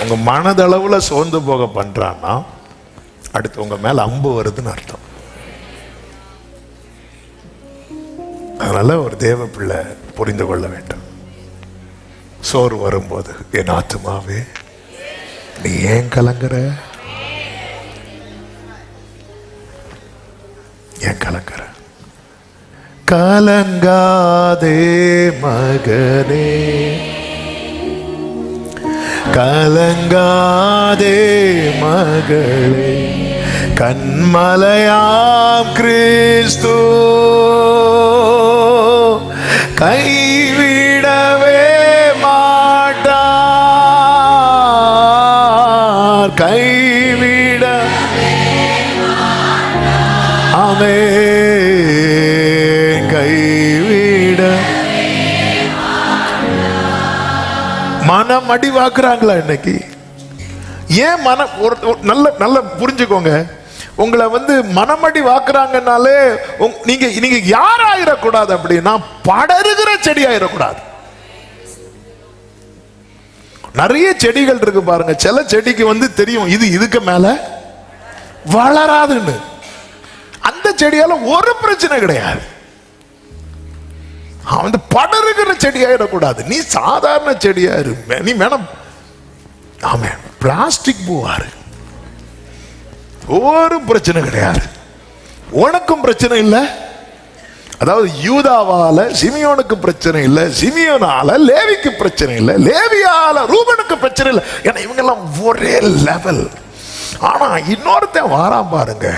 உங்க மனதளவில் சோர்ந்து போக பண்றான்னா அடுத்து உங்க மேல அம்பு வருதுன்னு அர்த்தம். அதனால் ஒரு தேவ பிள்ளை புரிந்து கொள்ள வேண்டும். சோறு வரும்போது என் ஆத்துமாவே நீ ஏன் கலங்குற? ஏன் கலங்குற? கலங்காதே மகனே கலங்காதே மகளே கண்மலையாம் கிறிஸ்து. கைவிடவே மாட்டார் கைவிட. ஆமே மனம் அடிவாக்குறாங்களா இன்னைக்கு? ஏன் மனம் ஒரு நல்ல நல்ல புரிஞ்சுக்கோங்க. உங்களை வந்து மனமடி வாக்குறாங்கனாலே நீங்க நீங்க யார் ஆயிடக்கூடாது அப்படின்னா படருகிற செடி ஆயிடக்கூடாது நிறைய செடிகள் இருக்கு பாருங்க. சில செடிக்கு வந்து தெரியும் இது இதுக்கு மேல வளராதுன்னு. அந்த செடியால ஒரு பிரச்சனை கிடையாது. அவன் வந்து படருகிற செடியாயிடக்கூடாது. நீ சாதாரண செடியாக இரு. நீ வேணாம். ஆமாம் பிளாஸ்டிக் பூவாரு. ஒரு பிரச்சனை கிடையாது. உனக்கும் பிரச்சனை இல்லை. அதாவது யூதாவால சிமியோனுக்கு பிரச்சனை இல்லை. சிமியோனால லேவிக்கு பிரச்சனை இல்லை. லேவியால ரூபனுக்கு பிரச்சனை இல்லை. ஏன்னா இவங்கெல்லாம் ஒரே லெவல் ஆனால் இன்னொருத்தன் வாரான் பாருங்க.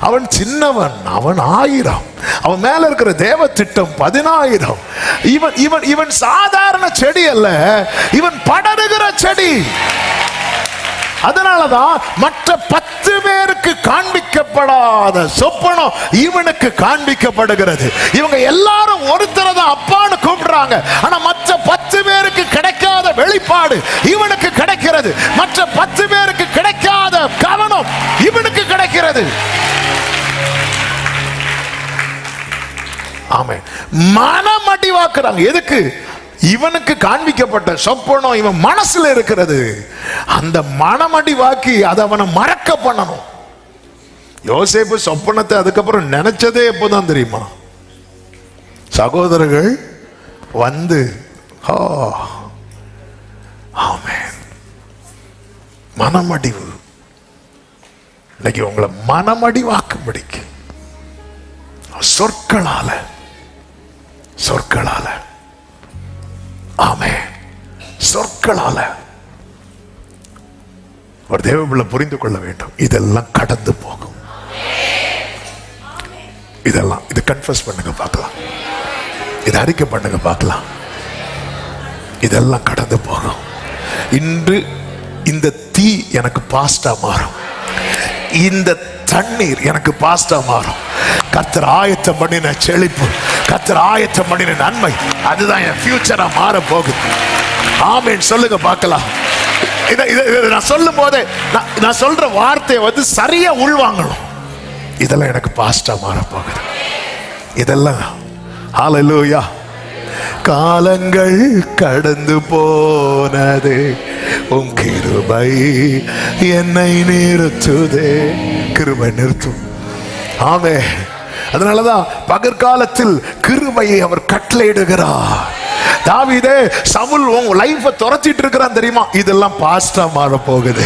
அவன் சின்னவன் அவன் ஆயிரம். அவன் மேல இருக்கிற தேவ திட்டம் பதினாயிரம். இவன் இவன் இவன் சாதாரண செடி அல்ல இவன் படருகிற செடி. அதனாலதான் மற்ற பத்து பேருக்கு காண்பிக்கப்படாத சொப்பனம் இவனுக்கு காண்பிக்கப்படுகிறது. இவங்க எல்லாரும் ஒருத்தரை தான் அப்பான்னு கூப்பிடுறாங்க. ஆனா மற்ற பத்து பேருக்கு கிடைக்காத வெளிப்பாடு இவனுக்கு கிடைக்கிறது. மற்ற பத்து பேருக்கு கிடைக்காத கவனம் இவனுக்கு கிடைக்கிறது. ஆமே மனம் அடிவாக்குறாங்க. எதுக்கு? இவனுக்கு காண்பிக்கப்பட்ட சொப்பனம் இவன் மனசுல இருக்கிறது. அந்த மனமடி வாக்கி அதை அவனை மறக்க பண்ணணும். யோசேப்பு சொப்பனத்தை அதுக்கப்புறம் நினைச்சதே எப்போதான் தெரியுமா? சகோதரர்கள் வந்து ஆமே மனமடிவு. இன்னைக்கு உங்களை மனமடிவாக்கும்படிக்கு. சொற்களால சொற்களால. ஆமே சொற்களால. ஒரு தேவபிள்ளை புரிந்து கொள்ள வேண்டும். இதெல்லாம் கடந்து போகும். இதெல்லாம் இது கன்ஃபர்ஸ் பண்ணுங்க பார்க்கலாம். இது அறிக்கை பண்ணுங்க பார்க்கலாம். இதெல்லாம் கடந்து போகும். இன்று இந்த தீ எனக்கு பாஸ்டா மாறும். இந்த தண்ணீர் எனக்கு பாஸ்டா மாறும். கத்தர் ஆயத்தம் பண்ணின செழிப்பு கத்தர் ஆயத்தம் பண்ணின நன்மை அதுதான் என் ஃபியூச்சரா மாற போகுது. ஆமேன். சொல்லுங்க பார்க்கலாம். இதை இதை இதை நான் சொல்லும் போதே நான் நான் சொல்ற வார்த்தையை வந்து சரியா உள்வாங்கணும். இதெல்லாம் எனக்கு பாஸ்டா மாற போகுது. இதெல்லாம் ஹாலலூயா காலங்கள் கடந்து போனது உன் கிருபை என்னை நிறுத்துதே. கிருபை நிறுத்தும். ஆமே. அதனாலதான் பகற்காலத்தில் கிருபையை அவர் கட்டளையிடுகிறார். தாவிதே சவுல் உன் லைஃப்பை துரத்திட்டு இருக்கிறான் தெரியுமா? இதெல்லாம் பாஸ்டா மாற போகுது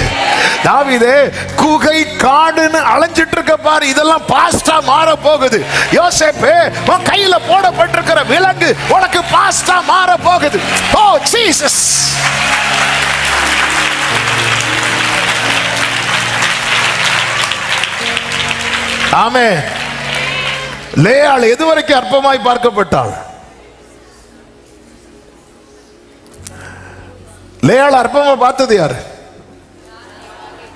தாவிதே குகை காடுன்னு அலைஞ்சிட்டு இருக்க பாரு இதெல்லாம் பாஸ்டா மாற போகுது யோசேப்பு உன் கையில போடப்பட்டிருக்கிற விலங்கு உனக்கு பாஸ்டா மாற போகுது ஓ ஜீசஸ் ஆமே. லேயாள் எதுவரைக்கும் அற்பமாய் பார்க்கப்பட்டாள்? லேயாள் அற்பமா பார்த்தது யாரு?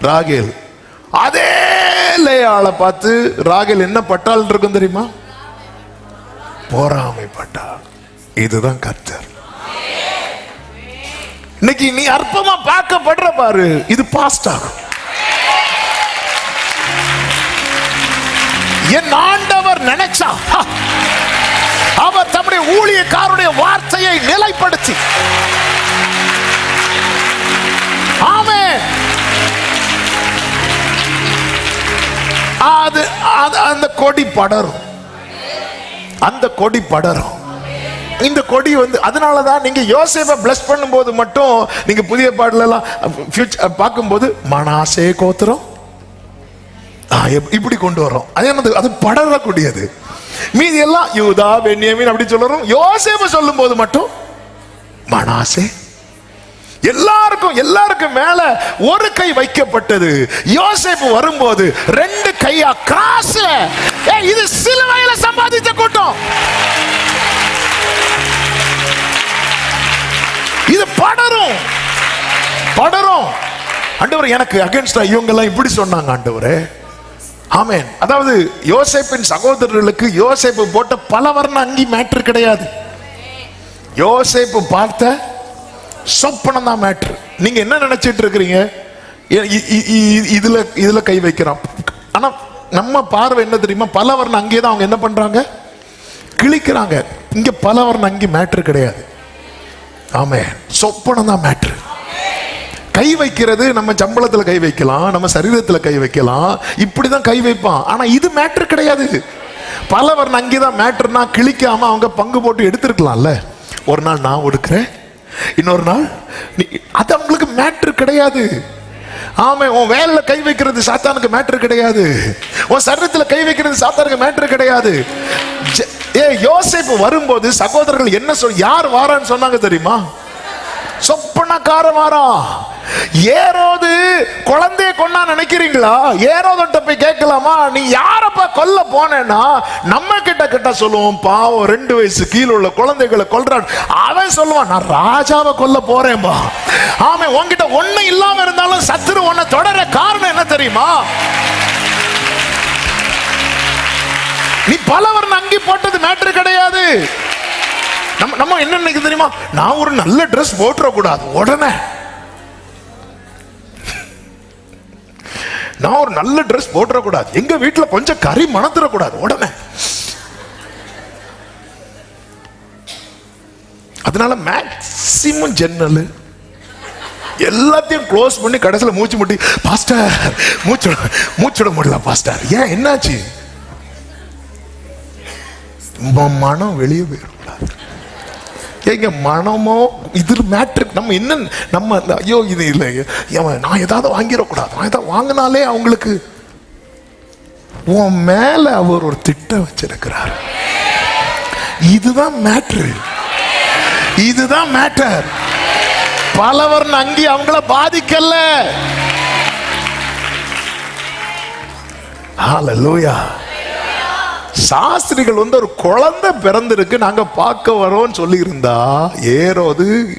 ராகேல். அதே லேயாளை பார்த்து ராகேல் என்ன பட்டாள் இருக்கும் தெரியுமா? பொறாமைப்பட்டாள் இதுதான் கர்த்தர். இன்னைக்கு நீ அற்பமா பார்க்கப்படுற பாரு இது பாஸ்ட் ஆகும். என் ஆண்டவர் நினைச்சா அவர் தம்முடைய ஊழியக்காருடைய வார்த்தையை நிலைப்படுத்தி அது அது- அந்த கொடி படரும். அந்த கொடி படரும். இந்த கொடி வந்து அதனால தான் நீங்க யோசேப்பை பிளஸ் பண்ணும்போது மட்டும் நீங்க புதிய பாடலெல்லாம் பார்க்கும்போது மனாசே கோத்திரம். இப்படி கொண்டு வரோம் அது என்னது அது படரக்கூடியது. மீதி எல்லாம் யூதா பென்யமின் அப்படி சொல்லுறோம். யோசேப்பை சொல்லும் போது மட்டும் மனாசே எல்லாருக்கும் எல்லாருக்கும் மேல ஒரு கை வைக்கப்பட்டது. யோசேப்பு வரும்போது ரெண்டு கையா காசு இது சிலுவையில சம்பாதித்த கூட்டம். இது படரும். படரும். ஆண்டவர் எனக்கு அகேன்ஸ்டா இவங்க எல்லாம் இப்படி சொன்னாங்க ஆண்டவரே. ஆமேன். அதாவது யோசேப்பின் சகோதரர்களுக்கு யோசேப்பு போட்ட பல வர்ண அங்கி மேட்ரு கிடையாது. யோசேப்பு பார்த்த சொப்பனம் தான் மேட்ரு நீங்க என்ன நினைச்சிட்டு இருக்கிறீங்க? இ- இ- இதுல இதுல கை வைக்கிறான். ஆனா நம்ம பார்வை என்ன தெரியுமா? பல வர்ணம் அங்கே தான் அவங்க என்ன பண்றாங்க? கிழிக்கிறாங்க. இங்க பல வர்ணம் அங்கே மேட்ரு கிடையாது. ஆமே சொப்பனம் தான் மேட்ரு கை வைக்கிறது நம்ம சம்பளத்துல கை வைக்கலாம் நம்ம சரீரத்துல கை வைக்கலாம். இப்படிதான் கை வைப்பான். ஆனா இது மேட்ரு கிடையாது. பல வர்ணம் அங்கே அங்கேதான் மேட்ருனா கிழிக்காம அவங்க பங்கு போட்டு எடுத்திருக்கலாம்ல. ஒரு நாள் நான் ஒடுக்கிறேன். இன்னொரு நாள் நீ அது அவங்களுக்கு மேட்ரு கிடையாது. ஆமா உன் வேலையில கை வைக்கிறது சாத்தானுக்கு மேட்ரு கிடையாது. உன் சரீரத்துல கை வைக்கிறது சாத்தானுக்கு மேட்ரு கிடையாது. ஏ யோசிப்பு வரும்போது சகோதரர்கள் என்ன சொல் யார் வாரான்னு சொன்னாங்க தெரியுமா? சொப்பனக்கார ஏரோது குழந்தைய கொண்டா நினைக்கிறீங்களா? ஏரோதட்ட போய் கேட்கலாமா? நீ யாரப்ப கொல்ல போனேன்னா நம்ம கிட்ட கிட்ட சொல்லுவோம் பாவம் ரெண்டு வயசு கீழே உள்ள குழந்தைகளை கொல்றான். அவன் சொல்லுவான் நான் ராஜாவை கொல்ல போறேன்பா. ஆமா உன்கிட்ட ஒண்ணு இல்லாம இருந்தாலும் சத்துரு உன்னை தொடர காரணம் என்ன தெரியுமா? நீ பலவர் அங்கி போட்டது மேட்ரு கிடையாது. நம்ம நம்ம என்ன நினைக்க தெரியுமா? நான் ஒரு நல்ல ட்ரெஸ் போட்டுறக்கூடாது. உடனே. நான் ஒரு நல்ல ட்ரெஸ் போட்டுறக்கூடாது. எங்க வீட்டில் கொஞ்சம் கறி மணத்துறக்கூடாது உடனே. அதனால மேக்சிமம் ஜன்னல் எல்லாத்தையும் க்ளோஸ் பண்ணி கடைசியில் மூச்சு முட்டி பாஸ்டர் மூச்சு மூச்சுட முடியல பாஸ்டர் ஏன்? என்னாச்சு? மனம் வெளியே போயிடக்கூடாது. ஏங்க மனமோ இது மேட்ரு நம்ம என்ன நம்ம ஐயோ இது இல்லை. அவன் நான் ஏதாவது வாங்கிடக்கூடாது. நான் ஏதாவது வாங்கினாலே அவங்களுக்கு உன் மேல அவர் ஒரு திட்டம் வச்சிருக்கிறார். இதுதான் மேட்ரு இதுதான் மேட்டர் பலவர் அங்கி அவங்கள பாதிக்கல. ஹalleluya சாஸ்திரிகள் வந்து ஒரு குழந்தை பிறந்திருக்கு நாங்க பார்க்க வரோம்னு சொல்லி இருந்தா ஏரோது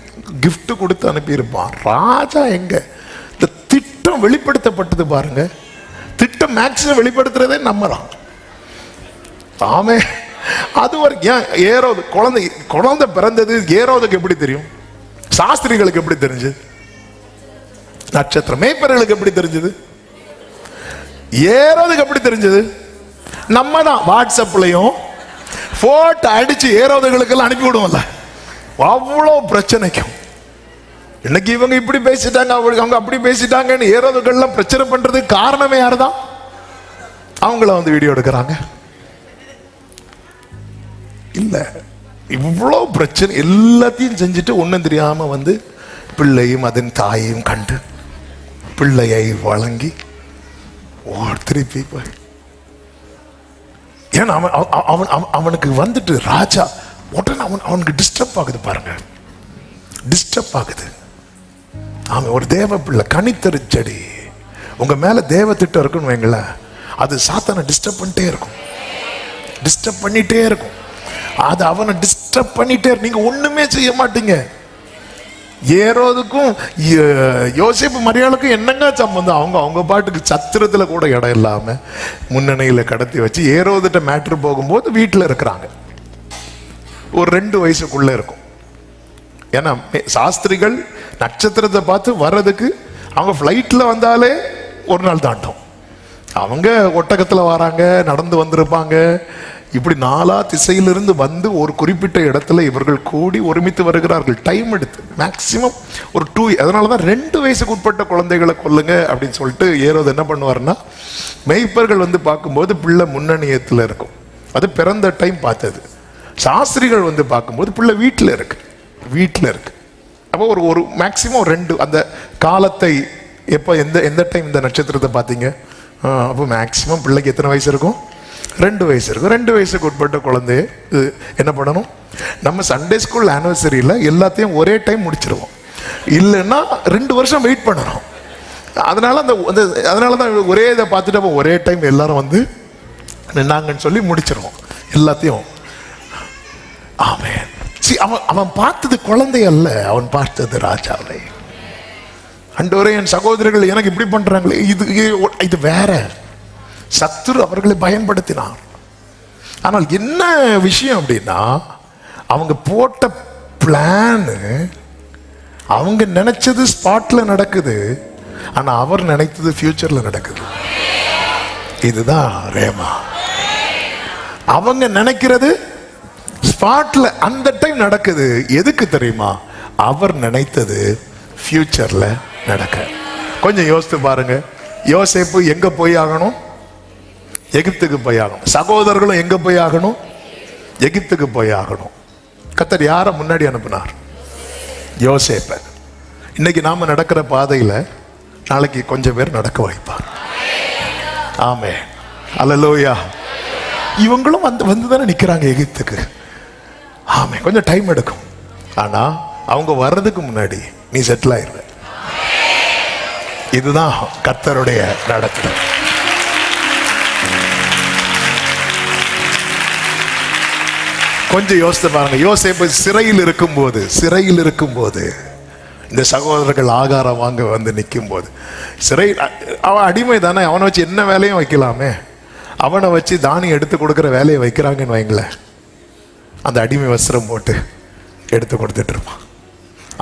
கொடுத்து அனுப்பியிருப்பான். ராஜா எங்க? இந்த திட்டம் வெளிப்படுத்தப்பட்டது பாருங்க. திட்டம் மேக்சிமம் வெளிப்படுத்துறதே நம்மதான் தாமே அது வரைக்கும் ஏன் ஏறோது குழந்தை குழந்தை பிறந்தது ஏறோதுக்கு எப்படி தெரியும்? சாஸ்திரிகளுக்கு எப்படி தெரிஞ்சது? நட்சத்திரமே மேய்ப்பர்களுக்கு எப்படி தெரிஞ்சது? ஏரோதுக்கு எப்படி தெரிஞ்சது? நம்ம தான் வாட்ஸ்அப்லையும் போட்டோ அடிச்சு ஏறவதுகளுக்கெல்லாம் அனுப்பி விடுவோம்ல அவ்வளோ பிரச்சனைக்கும். இன்னைக்கு இவங்க இப்படி பேசிட்டாங்க அவங்களுக்கு அவங்க அப்படி பேசிட்டாங்கன்னு ஏறவதுகள்லாம் பிரச்சனை பண்ணுறதுக்கு காரணமே யாருதான்? அவங்கள வந்து வீடியோ எடுக்கிறாங்க. இல்லை இவ்வளோ பிரச்சனை எல்லாத்தையும் செஞ்சுட்டு ஒன்றும் தெரியாமல் வந்து பிள்ளையும் அதன் தாயையும் கண்டு பிள்ளையை வழங்கி ஓ திருப்பி போய் ஏன்னா அவன் அவன் அவன் அவன் அவனுக்கு வந்துட்டு ராஜா உடனே அவன் அவனுக்கு டிஸ்டர்ப் ஆகுது பாருங்க. டிஸ்டர்ப் ஆகுது. அவன் ஒரு தேவ பிள்ளை கனித்தரு செடி. உங்கள் மேலே தேவ திட்டம் இருக்குன்னு வைங்களேன். அது சாத்தானை டிஸ்டர்ப் பண்ணிட்டே இருக்கும். டிஸ்டர்ப் பண்ணிட்டே இருக்கும். அது அவனை டிஸ்டர்ப் பண்ணிட்டே நீங்கள் நீங்க செய்ய மாட்டீங்க. ஏறோதுக்கும் யோசிப்பு மரியாளுக்கும் என்னங்க சம்பந்தம்? அவங்க அவங்க பாட்டுக்கு சத்திரத்துல கூட இடம் இல்லாமல் முன்னணியில கடத்தி வச்சு ஏரோதுட்ட மேட்ரு போகும்போது வீட்டில் இருக்கிறாங்க. ஒரு ரெண்டு வயசுக்குள்ளே இருக்கும். ஏன்னா சாஸ்திரிகள் நட்சத்திரத்தை பார்த்து வர்றதுக்கு அவங்க ஃப்ளைட்ல வந்தாலே ஒரு நாள் தாண்டும். அவங்க ஒட்டகத்துல வராங்க நடந்து வந்திருப்பாங்க. இப்படி நாலா திசையிலிருந்து வந்து ஒரு குறிப்பிட்ட இடத்துல இவர்கள் கூடி ஒருமித்து வருகிறார்கள். டைம் எடுத்து. மேக்சிமம் ஒரு டூ அதனால தான் ரெண்டு வயசுக்கு உட்பட்ட குழந்தைகளை கொல்லுங்க அப்படின்னு சொல்லிட்டு ஏறோது என்ன பண்ணுவார்னா மெய்ப்பர்கள் வந்து பார்க்கும்போது பிள்ளை முன்னணியத்தில் இருக்கும். அது பிறந்த டைம் பார்த்தது. சாஸ்திரிகள் வந்து பார்க்கும்போது பிள்ளை வீட்டில் இருக்கு. வீட்டில் இருக்கு. அப்போ ஒரு ஒரு மேக்சிமம் ரெண்டு அந்த காலத்தை எப்போ எந்த எந்த டைம் இந்த நட்சத்திரத்தை பார்த்தீங்க? அப்போ மேக்சிமம் பிள்ளைக்கு எத்தனை வயசு இருக்கும்? ரெண்டு வயசு இருக்கும். ரெண்டு வயசுக்கு உட்பட்ட குழந்தைய இது என்ன பண்ணணும்? நம்ம சண்டே ஸ்கூல் ஆனிவர்சரியில் எல்லாத்தையும் ஒரே டைம் முடிச்சிருவோம். இல்லைன்னா ரெண்டு வருஷம் வெயிட் பண்ணணும். அதனால அந்த அந்த அதனால தான் ஒரே இதை பார்த்துட்டு ஒரே டைம் எல்லாரும் வந்து நின்னாங்கன்னு சொல்லி முடிச்சிருவோம். எல்லாத்தையும். ஆமென். சி அவன் அவன் பார்த்தது குழந்தை அல்ல அவன் பார்த்தது ராஜாவை. அண்டோரே என் சகோதரர்கள் எனக்கு இப்படி பண்ணுறாங்களே இது இது- இது வேற. சத்துரு அவர்களை பயன்படுத்தினார். ஆனால் என்ன விஷயம் அப்படின்னா அவங்க போட்ட பிளானு அவங்க நினைச்சது ஸ்பாட்ல நடக்குது ஆனா அவர் நினைத்தது ஃபியூச்சர்ல நடக்குது. இதுதான் ரேமா. அவங்க நினைக்கிறது ஸ்பாட்ல அந்த டைம் நடக்குது. எதுக்கு தெரியுமா? அவர் நினைத்தது ஃபியூச்சர்ல நடக்க. கொஞ்சம் யோசித்து பாருங்க. யோசிப்பு எங்க போய் ஆகணும்? எகிப்துக்கு போய் ஆகணும். சகோதரர்களும் எங்க போய் ஆகணும்? எகிப்துக்கு போய் ஆகணும். கத்தர் யாரை முன்னாடி அனுப்புனார்? யோசேப்ப. இன்னைக்கு நாம நடக்கிற பாதையில நாளைக்கு கொஞ்சம் பேர் நடக்க வைப்பார் ஆமே அலலோயா இவங்களும் வந்து வந்து தானே நிற்கிறாங்க எகிப்துக்கு. ஆமே கொஞ்சம் டைம் எடுக்கும். ஆனா அவங்க வர்றதுக்கு முன்னாடி நீ செட்டில் ஆயிடுவ இதுதான் கர்த்தருடைய நடத்துதல் கொஞ்சம் யோசித்து பாருங்க. யோசிப்பு சிறையில் இருக்கும்போது சிறையில் இருக்கும்போது இந்த சகோதரர்கள் ஆகாரம் வாங்க வந்து நிற்கும் போது சிறை அவன் அடிமை தானே அவனை வச்சு என்ன வேலையும் வைக்கலாமே? அவனை வச்சு தானியம் எடுத்து கொடுக்குற வேலையை வைக்கிறாங்கன்னு வைங்களேன். அந்த அடிமை வஸ்திரம் போட்டு எடுத்து கொடுத்துட்டு இருப்பான்.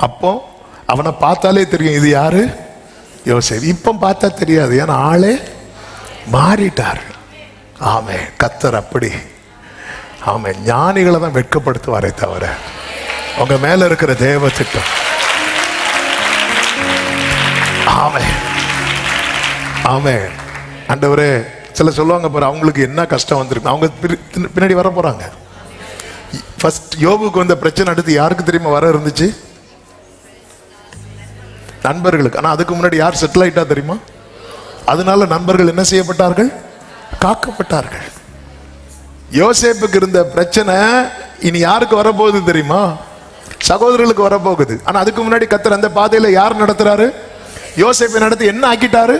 அப்போ அவனை பார்த்தாலே தெரியும் இது யாரு? யோசிப்பு இப்போ பார்த்தா தெரியாது ஏன்னா ஆளே மாறிட்டார். ஆமே கத்தர் அப்படி ஆமாம் ஞானிகளை தான் வெட்கப்படுத்துவாரே தவிர உங்கள் மேலே இருக்கிற தேவ திட்டம் ஆமே ஆமே அண்டவரே சில சொல்லுவாங்க பாரு அவங்களுக்கு என்ன கஷ்டம் வந்திருக்கு. அவங்க பின்னாடி வர போகிறாங்க ஃபஸ்ட் யோகுக்கு வந்த பிரச்சனை அடுத்து யாருக்கு தெரியுமா வர இருந்துச்சு? நண்பர்களுக்கு. ஆனால் அதுக்கு முன்னாடி யார் செட்டில் ஆயிட்டா தெரியுமா? அதனால நண்பர்கள் என்ன செய்யப்பட்டார்கள்? காக்கப்பட்டார்கள். யோசேப்புக்கு இருந்த பிரச்சனை இனி யாருக்கு வரப்போகுது தெரியுமா? சகோதரர்களுக்கு வரப்போகுது. ஆனா அதுக்கு முன்னாடி கத்தர் அந்த பாதையில யார் நடத்துறாரு? யோசேப்பை நடத்தி என்ன ஆக்கிட்டாரு?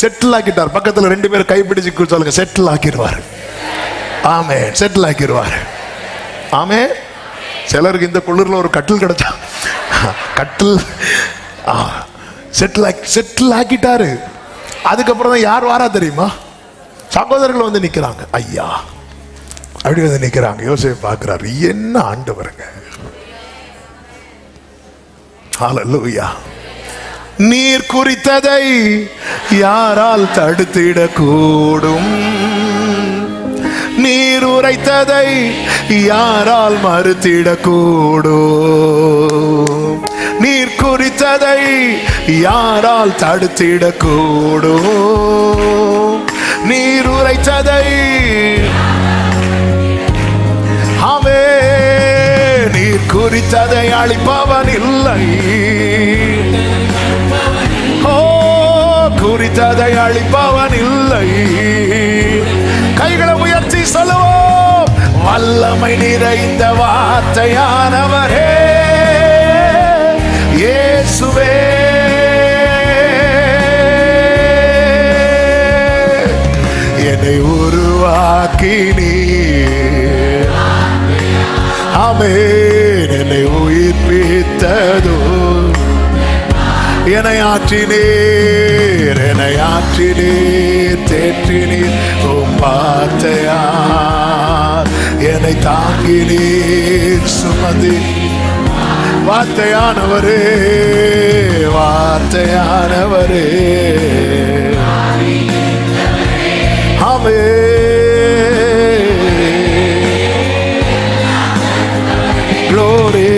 செட்டில் ஆக்கிட்டார். பக்கத்துல ரெண்டு பேரும் கைப்பிடிச்சு சொல்லுங்க. செட்டில் ஆக்கிடுவார். ஆமே செட்டில் ஆக்கிடுவார். ஆமே சிலருக்கு இந்த குளிர்ல ஒரு கட்டில் கிடைச்சா கட்டில் செட்டில் ஆக்கி செட்டில் ஆக்கிட்டாரு. அதுக்கப்புறம் தான் யார் வாரா தெரியுமா? சகோதரர்கள் வந்து நிற்கிறாங்க ஐயா. அப்படி வந்து நிற்கிறாங்க யோசிச்சு பார்க்குறாரு. என்ன ஆண்டு வருங்க ஹalleluya நீர் குறித்ததை யாரால் தடுத்திடக்கூடும்? நீர் உரைத்ததை யாரால் மறுத்திடக்கூடும்? நீர் குறித்ததை யாரால் தடுத்திடக்கூடும்? நீர் உரைத்ததை குறித்ததை அழிப்பவன் இல்லை ஓ குறித்ததை அழிப்பவன் இல்லை கைகளை உயர்த்தி சொல்லுவோம் வல்லமை நிறைந்த வார்த்தையானவரே. இயேசுவே. என்னை உருவாக்கினீர். ஆமென் என்னை ஆற்றினீர் என்னை ஆற்றினீர் தேற்றினீர் உம் வார்த்தையா என்னை தாங்கினீர் சுமதி வார்த்தையானவரே வார்த்தையானவரே. ஆமே glory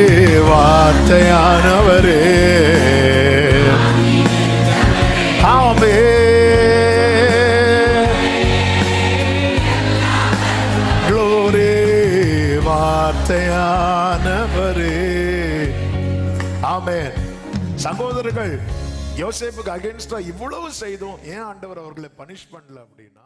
யோசேப்புக்கு அகேன்ஸ்டா இவ்வளவு செய்தும் ஏன் ஆண்டவர் அவர்களை பனிஷ் பண்ணல அப்படின்னா